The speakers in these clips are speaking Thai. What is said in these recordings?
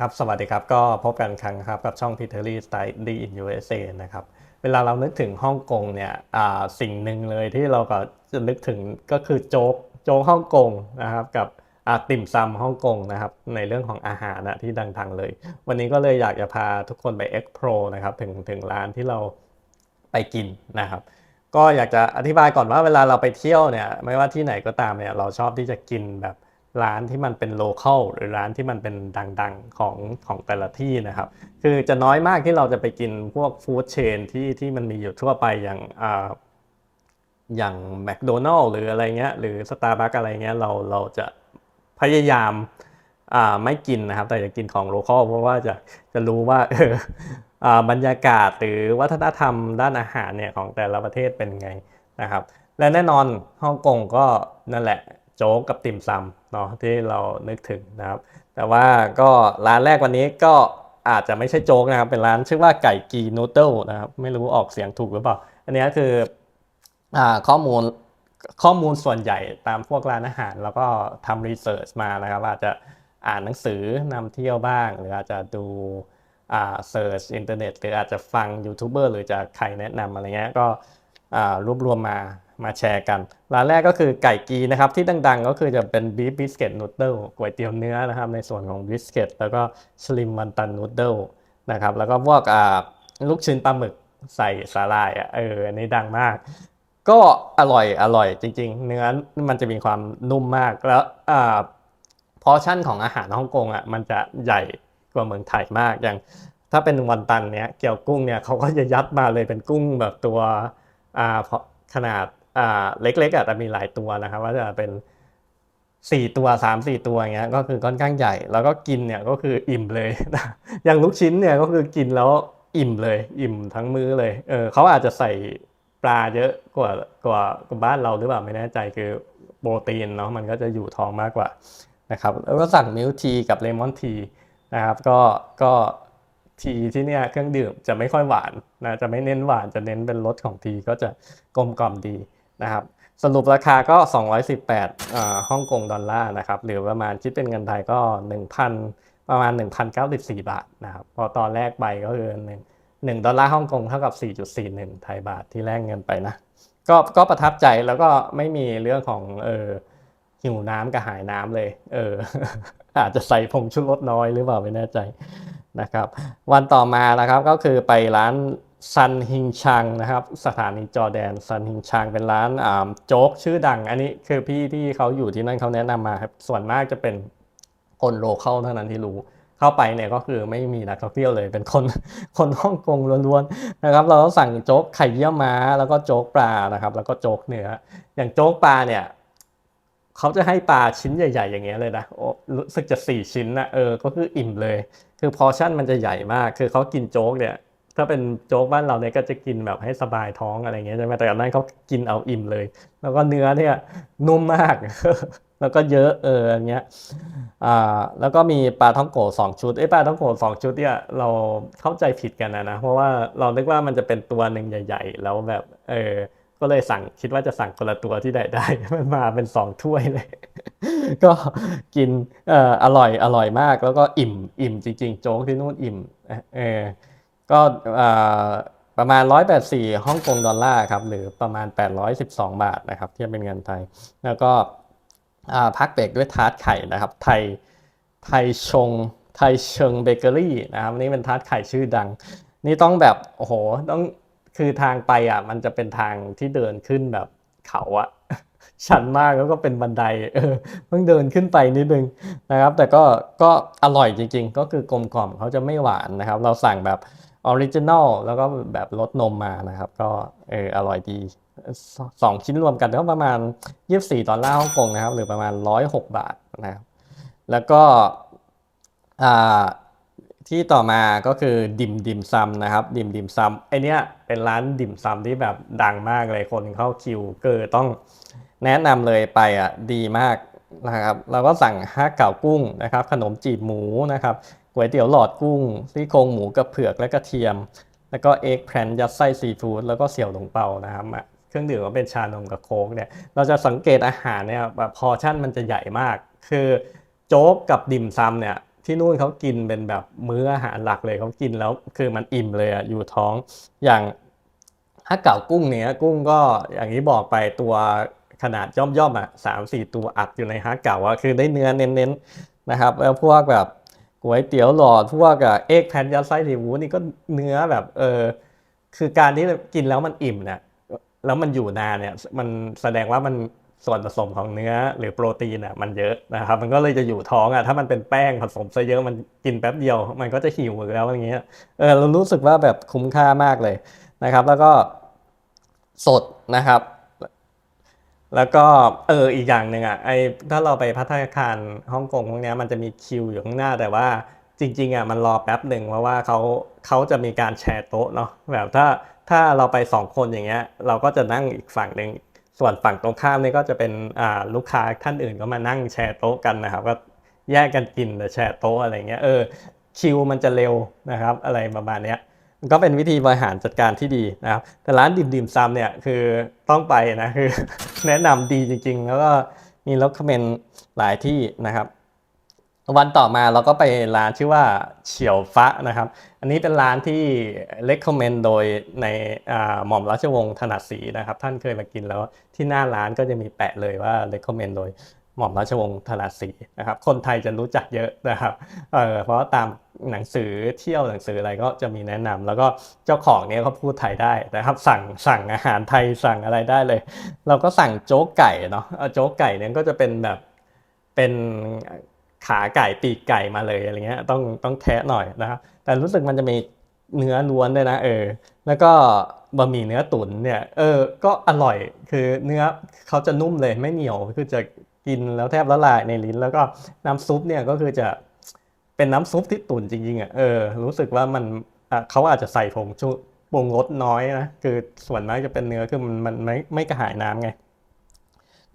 ครับ สวัสดีครับ ก็พบกันครั้งครับกับช่อง Peter Lee Study in USA นะครับ เวลาเรานึกถึงฮ่องกงเนี่ยสิ่งหนึ่งเลยที่เราก็จะนึกถึงก็คือโจ๊ก โจ๊กฮ่องกงนะครับกับติ่มซำฮ่องกงนะครับในเรื่องของอาหารนะที่ดังๆเลย วันนี้ก็เลยอยากจะพาทุกคนไป explore นะครับถึงถึงร้านที่เราไปกินนะครับ ก็อยากจะอธิบายก่อนว่าเวลาเราไปเที่ยวเนี่ยไม่ว่าที่ไหนก็ตามเนี่ยเราชอบที่จะกินแบบ ร้านที่มันเป็นโลเคอลหรือร้านที่มันเป็นดังๆของของแต่ละที่นะครับ คือจะน้อยมากที่เราจะไปกินพวกฟู้ดเชนที่ที่มันมีอยู่ทั่วไปอย่างอ่าอย่างแมคโดนัลล์หรืออะไรเงี้ยหรือสตาร์บัคอะไรเงี้ยเราเราจะพยายามอ่าไม่กินนะครับ แต่จะกินของโลเคอลเพราะว่าจะจะรู้ว่าเอออ่าบรรยากาศหรือวัฒนธรรมด้านอาหารเนี่ยของแต่ละประเทศเป็นไงนะครับและแน่นอนฮ่องกงก็นั่นแหละ โจ๊กกับติ่มซำเนาะที่เรานึกถึงนะครับ แต่ว่าก็ร้านแรกวันนี้ก็อาจจะไม่ใช่โจ๊กนะครับ เป็นร้านชื่อว่าไก่กีนูเดิลนะครับ ไม่รู้ออกเสียงถูกหรือเปล่า อันนี้คืออข้อมูลข้อมูลส่วนใหญ่ตามพวกร้านอาหาร แล้วก็ทำรีเสิร์ชมานะครับ อาจจะอ่านหนังสือนำเที่ยวบ้าง หรืออาจจะดูอ่าเซิร์ชอินเทอร์เน็ตหรืออาจจะฟังยูทูบเบอร์หรือจะใครแนะนำอะไรเงี้ยก็อ่ารวบรวมมา มาแชร์กัน ร้านแรกก็คือไก่กีนะครับ ที่ดังๆ ก็คือจะเป็นบีฟบิสเกตนูเดิลก๋วยเตี๋ยวเนื้อนะครับ ในส่วนของบิสเกตแล้วก็สลิมมันตันนูเดิลนะครับ แล้วก็พวกลูกชิ้นปลาหมึกใส่สาหร่ายเอออันนี้ดังมาก ก็อร่อยอร่อยจริง ๆ เนื้อมันจะมีความนุ่มมากแล้วอ่าพอชั่นของอาหารฮ่องกงอะมันจะใหญ่กว่าเมืองไทยมากอย่างถ้าเป็นวันตันเนี้ยเกี่ยวกุ้งเนี่ยเขาก็จะยัดมาเลยเป็นกุ้งแบบตัวอ่าขนาด เล็กๆอะแต่มีหลายตัวนะครับ ว่าจะเป็นสี่ตัวสามสี่ตัวอย่างเงี้ยก็คือค่อนข้างใหญ่ แล้วก็กินเนี่ยก็คืออิ่มเลย อย่างลูกชิ้นเนี่ยก็คือกินแล้วอิ่มเลย อิ่มทั้งมื้อเลยเออเขาอาจจะใส่ปลาเยอะกว่ากว่ากว่าบ้านเราหรือเปล่าไม่แน่ใจคือโปรตีนเนาะมันก็จะอยู่ท้องมากกว่านะครับแล้วก็สั่งมิลทีกับเลมอนทีนะครับก็ก็ทีที่เนี่ยเครื่องดื่มจะไม่ค่อยหวานนะจะไม่เน้นหวานจะเน้นเป็นรสของทีก็จะกลมกล่อมดี นะครับสรุปราคาก็ 218อ่าฮ่องกงดอลลาร์นะครับหรือประมาณคิดเป็นเงินไทยก็ 1,000 ประมาณ 1,094 บาทนะครับพอตอนแรกไปก็คือ1 1ดอลลาร์ฮ่องกงเท่ากับ 4.41 ไทยบาทที่แลกเงินไปนะก็ก็ประทับใจแล้วก็ไม่มีเรื่องของเออหิวน้ำกับหายน้ำเลย เออ อาจจะใส่ผงชูรสน้อยหรือเปล่าไม่แน่ใจนะครับ วันต่อมานะครับก็คือไปร้าน ซันฮิงชังนะครับ สถานีจอแดนซันฮิงชังเป็นร้านโจ๊กชื่อดัง อันนี้คือพี่ที่เขาอยู่ที่นั่นเขาแนะนำมาครับ ส่วนมากจะเป็นคนโลเคอลเท่านั้นที่รู้เข้าไปเนี่ยก็คือไม่มีนักท่องเที่ยวเลยเป็นคนคนฮ่องกงล้วนๆนะครับ เราก็สั่งโจ๊กไข่เยี่ยวม้า แล้วก็โจ๊กปลานะครับ แล้วก็โจ๊กเนื้ออย่างโจ๊กปลาเนี่ยเขาจะให้ปลาชิ้นใหญ่ ๆ อย่างเงี้ยเลยนะโอ้รู้สึกจะสี่ชิ้นนะเออก็คืออิ่มเลย คือพอชั่นมันจะใหญ่มาก คือเขากินโจ๊กเนี่ย ถ้าเป็นโจ๊กบ้านเราเนี่ยก็จะกินแบบให้สบายท้องอะไรเงี้ยใช่ไหมแต่อันนั้นเขากินเอาอิ่มเลย แล้วก็เนื้อเนี่ยนุ่มมาก แล้วก็เยอะเอออย่างเงี้ยอ่าแล้วก็มีปลาท่องโกสองชุดไอ้ปลาท่องโกสองชุดเนี่ยเราเข้าใจผิดกันนะนะเพราะว่าเรานึกว่ามันจะเป็นตัวหนึ่งใหญ่ ๆ แล้วแบบเออก็เลยสั่งคิดว่าจะสั่งคนละตัวที่ไหนได้มันมาเป็นสองถ้วยเลย ก็กินเอ่ออร่อยอร่อยมาก แล้วก็อิ่มอิ่มจริง ๆ โจ๊กที่นู่นอิ่มเออ ก็ประมาณ 184ฮ่องกงดอลลาร์ครับหรือประมาณ 812 บาทนะครับเทียบเป็นเงินไทย แล้วก็พักเบรกด้วยทาร์ตไข่นะครับไทยไทยชงไทยเชิงเบเกอรี่นะครับนี่เป็นทาร์ตไข่ชื่อดัง นี่ต้องแบบโอ้โหต้องคือทางไปอะมันจะเป็นทางที่เดินขึ้นแบบเขาอะชันมากแล้วก็เป็นบันไดเออเพิ่งเดินขึ้นไปนิดนึงนะครับ แต่ก็ก็อร่อยจริงๆ ก็คือกลมกล่อมเขาจะไม่หวานนะครับ เราสั่งแบบ ออริจินอลแล้วก็แบบรสนมมานะครับ ก็เอออร่อยดีสองชิ้นรวมกันก็ประมาณ 24 ดอลลาร์ฮ่องกงนะครับ หรือประมาณ 106 บาทนะครับ แล้วก็ที่ต่อมาก็คือดิมดิมซัมนะครับ ดิมดิมซัมไอเนี้ยเป็นร้านดิมซัมที่แบบดังมากเลยคนเข้าคิวเกอต้องแนะนำเลยไปอะดีมากนะครับเราก็สั่งฮะเก่ากุ้งนะครับ ขนมจีบหมูนะครับ ก๋วยเตี๋ยวหลอดกุ้งซี่โครงหมูกับเผือกและกระเทียม แล้วก็เอ็กแพนยัดไส้ซีฟู้ดแล้วก็เสี่ยวหลงเปานะครับเครื่องดื่มก็เป็นชานมกับโค้กเนี่ยเราจะสังเกตอาหารเนี่ยแบบพอชั่นมันจะใหญ่มาก คือโจ๊กกับดิมซัมเนี่ยที่นู่นเขากินเป็นแบบมื้ออาหารหลักเลยเขากินแล้วคือมันอิ่มเลยอะอยู่ท้องอย่างถ้าเก่ากุ้งเนี้ยกุ้งก็อย่างที่บอกไปตัวขนาดย่อมย่อมๆอะสามสี่ตัวอัดอยู่ในฮะเก่าอะคือได้เนื้อเน้นๆนะครับแล้วพวกแบบ ก๋วยเตี๋ยวหลอดพวกอะเอ็กแพนยัดไส้ซีฟู้ดนี่ก็เนื้อแบบเออคือการที่กินแล้วมันอิ่มเนี่ยแล้วมันอยู่นานเนี่ยมันแสดงว่ามันส่วนผสมของเนื้อหรือโปรตีนอะมันเยอะนะครับมันก็เลยจะอยู่ท้องอะถ้ามันเป็นแป้งผสมซะเยอะมันกินแป๊บเดียว มันก็จะหิวแล้วอย่างเงี้ยเออเรารู้สึกว่าแบบคุ้มค่ามากเลยนะครับ แล้วก็สดนะครับ แล้วก็เอออีกอย่างหนึ่งอะไอถ้าเราไปพัฒนาคารฮ่องกงพวกนี้มันจะมีคิวอยู่ข้างหน้าแต่ว่าจริง ๆอะมันรอแป๊บหนึ่งเพราะว่าเขาเขาจะมีการแชร์โต๊ะเนาะแบบถ้าถ้าเราไปสองคนอย่างเงี้ยเราก็จะนั่งอีกฝั่งหนึ่งส่วนฝั่งตรงข้ามนี่ก็จะเป็นอ่าลูกค้าท่านอื่นก็มานั่งแชร์โต๊ะกันนะครับก็แยกกันกินแต่แชร์โต๊ะอะไรเงี้ยเออคิวมันจะเร็วนะครับอะไรประมาณเนี้ย ก็เป็นวิธีบริหารจัดการที่ดีนะครับ แต่ร้านดิมดิมซำเนี่ยคือต้องไปนะคือ แนะนำดีจริง ๆ แล้วก็มีล็อกคอมเมนต์หลายที่นะครับ วันต่อมาเราก็ไปร้านชื่อว่าเฉียวฟ้านะครับ อันนี้เป็นร้านที่ recommend โดยในหม่อมราชวงศ์ถนัดศรีนะครับ ท่านเคยมากินแล้วที่หน้าร้านก็จะมีแปะเลยว่า recommend โดย หม่อมราชวงศ์ถนัดศรีนะครับ คนไทยจะรู้จักเยอะนะครับเเพราะว่าตามหนังสือเที่ยวหนังสืออะไรก็จะมีแนะนำแล้วก็เจ้าของเนี่ยเขาพูดไทยได้นะครับ สั่งสั่งอาหารไทยสั่งอะไรได้เลย เราก็สั่งโจ๊กไก่เนาะโจ๊กไก่เนี่ยก็จะเป็นแบบเป็นขาไก่ปีกไก่มาเลยอะไรเงี้ยต้องต้องแทะหน่อยนะครับ แต่รู้สึกมันจะมีเนื้อล้วนด้วยนะเออ แล้วก็บะหมี่เนื้อตุ๋นเนี่ยเออก็อร่อยคือเนื้อเขาจะนุ่มเลยไม่เหนียวคือจะ กินแล้วแทบละลายในลิ้น แล้วก็น้ำซุปเนี่ยก็คือจะเป็นน้ำซุปที่ตุ๋นจริงๆอะเออรู้สึกว่ามันเขาอาจจะใส่ผงชูปรุงรสน้อยนะคือส่วนมากจะเป็นเนื้อคือมันมันไม่ไม่กระหายน้ำไง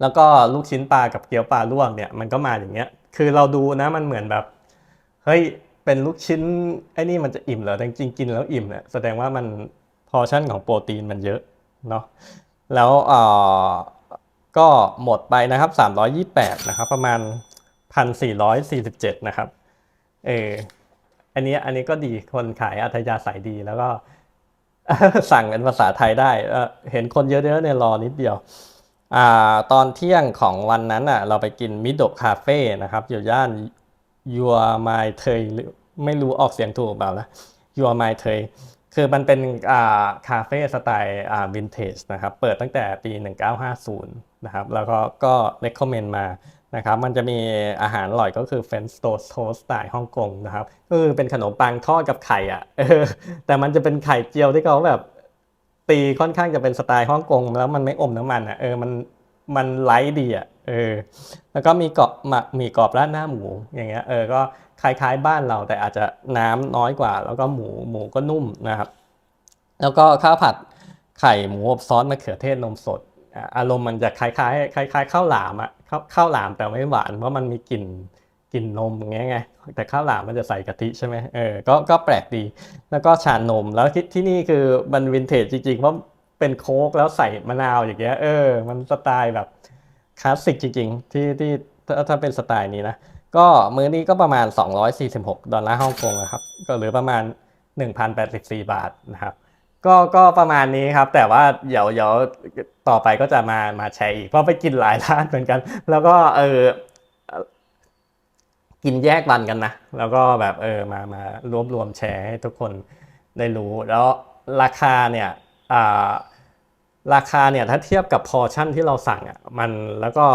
แล้วก็ลูกชิ้นปลากับเกี๊ยวปลาลวกเนี่ยมันก็มาอย่างเงี้ย คือเราดูนะมันเหมือนแบบเฮ้ยเป็นลูกชิ้นไอ้นี่มันจะอิ่มเหรอแต่จริงๆกินแล้วอิ่มเนี่ยแสดงว่ามันพอชั่นของโปรตีนมันเยอะเนาะแล้วเอ่อ ก็หมดไปนะครับ 328 นะครับ ประมาณ 1,447 นะครับ เออ อันนี้อันนี้ก็ดี คนขายอัธยาศัยดีแล้วก็ สั่งเป็นภาษาไทยได้เเห็นคนเยอะๆเนี่ยรอนิดเดียว อ่า ตอนเที่ยงของวันนั้นอะ เราไปกินมิโดคาเฟ่นะครับ อยู่ย่านยัวไมเทยไม่รู้ออกเสียงถูกเปล่านะยัวไมเทยคือมันเป็นอ่าคาเฟ่สไตล์อ่าวินเทจนะครับ เปิดตั้งแต่ปี 1950 นะครับแล้วก็ก็เล c ก m เมนมานะครับมันจะมีอาหารอร่อยก็คือเฟรนช์โตสโทสไตล์ฮ่องกงนะครับก็คือเป็นขนมปังทอดกับไข่อะแต่มันจะเป็นไข่เจียวที่เขาแบบตีค่อนข้างจะเป็นสไตล์ฮ่องกงแล้วมันไม่อมน้ำมันอะเออมันมันไลท์ดีอะเออแล้วก็มีเกาะหมักมีกรอบราดหน้าหมูอย่างเงี้ยเออก็คล้ายๆบ้านเราแต่อาจจะน้ำน้อยกว่า แล้วก็หมูหมูก็นุ่มนะครับ แล้วก็ข้าวผัดไข่หมูอบซอสมะเขือเทศนมสด อารมณ์มันจะคล้ายๆคล้ายๆข้าวหลามอะข้าวข้าวหลามแต่ไม่หวานเพราะมันมีกลิ่นกลิ่นนมอย่างเงี้ยไงแต่ข้าวหลามมันจะใส่กะทิใช่ไหมเออก็ก็แปลกดี แล้วก็ชานมแล้วที่ที่นี่คือมันวินเทจจริงๆเพราะเป็นโค้กแล้วใส่มะนาวอย่างเงี้ยเออมันสไตล์แบบคลาสสิกจริงๆ ที่ที่ถ้าถ้าเป็นสไตล์นี้นะก็มื้อนี้ก็ประมาณ 246 ดอลลาร์ฮ่องกงนะครับ ก็เหรือประมาณ 1,084 บาทนะครับ ก็ก็ประมาณนี้ครับ แต่ว่าเดี๋ยวเดี๋ยวต่อไปก็จะมามาแชร์อีกเพราะไปกินหลายร้านเหมือนกัน แล้วก็เออกินแยกวันกันนะแล้วก็แบบเออมามารวบรวมแชร์ให้ทุกคนได้รู้ แล้วราคาเนี่ยอ่าราคาเนี่ยถ้าเทียบกับพอชั่นที่เราสั่งอะมันแล้วก็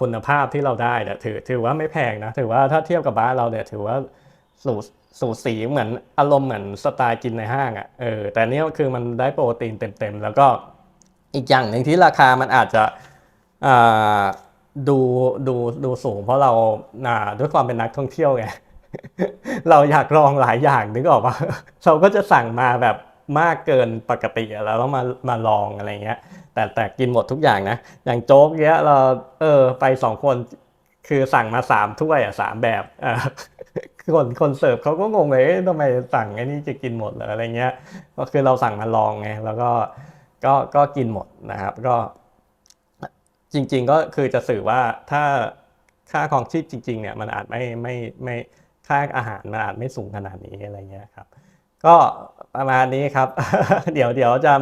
คุณภาพที่เราได้เนี่ยถือถือว่าไม่แพงนะถือว่าถ้าเทียบกับบ้านเราเนี่ยถือว่า สูสูสีเหมือนอารมณ์เหมือนสไตล์กินในห้างอะเออแต่เนี้ยคือมันได้โปรตีนเต็มๆ แล้วก็อีกอย่างหนึ่งที่ราคามันอาจจะดูดูดูสูง เพราะเราาด้วยความเป็นนักท่องเที่ยวไงเราอยากลองหลายอย่างนึกออกปะเราก็จะสั่งมาแบบมากเกินปกติแล้วมามาลองอะไรเงี้ย แต่แต่กินหมดทุกอย่างนะ อย่างโจ๊กเนี้ยเราเออไปสองคนคือสั่งมาสามถ้วยอะสามแบบอ่า คนคนเสิร์ฟเขาก็งงเลยทำไมสั่งไอ้นี่จะกินหมดหรืออะไรเงี้ย ก็คือเราสั่งมาลองไงแล้วก็ก็ก็กินหมดนะครับ ก็ จริง ๆ ก็คือจะสื่อว่าถ้าค่าครองชีพจริง ๆ เนี่ยมันอาจไม่ไม่ไม่ค่าอาหารมันอาจไม่สูงขนาดนี้อะไรเงี้ยครับก็ประมาณนี้ครับ เดี๋ยวเดี๋ยวจะ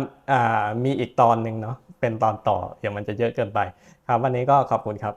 มีอีกตอนหนึ่งเนาะเป็นตอนต่อเดี๋ยวมันจะเยอะเกินไป ครับ วันนี้ก็ขอบคุณครับ